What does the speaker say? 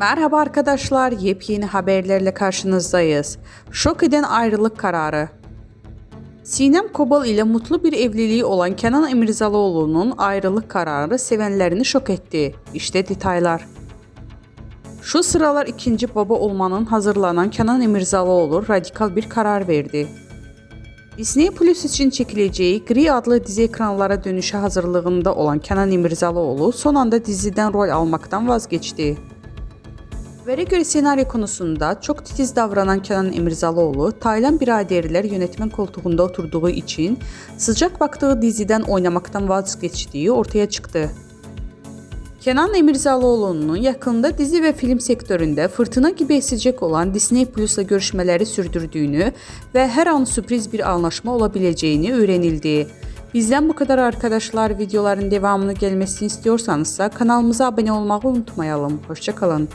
Merhaba arkadaşlar, yepyeni haberlerle karşınızdayız. Şok eden ayrılık kararı. Sinem Kobal ile mutlu bir evliliği olan Kenan Emirzalıoğlu'nun ayrılık kararı sevenlerini şok etti. İşte detaylar. Şu sıralar ikinci baba olmanın hazırlanan Kenan Emirzalıoğlu radikal bir karar verdi. Disney Plus için çekileceği Gri adlı dizi ekranlara dönüşe hazırlığında olan Kenan İmirzalıoğlu son anda diziden rol almaktan vazgeçti. Habere göre senaryo konusunda çok titiz davranan Kenan İmirzalıoğlu, Taylan biraderler yönetmen koltuğunda oturduğu için sıcak baktığı diziden oynamaktan vazgeçtiği ortaya çıktı. Kenan Emirzalıoğlu'nun yakında dizi ve film sektöründe fırtına gibi esecek olan Disney Plus'la görüşmeleri sürdürdüğünü ve her an sürpriz bir anlaşma olabileceğini öğrenildi. Bizden bu kadar arkadaşlar. Videoların devamını gelmesini istiyorsanız kanalımıza abone olmayı unutmayalım. Hoşçakalın.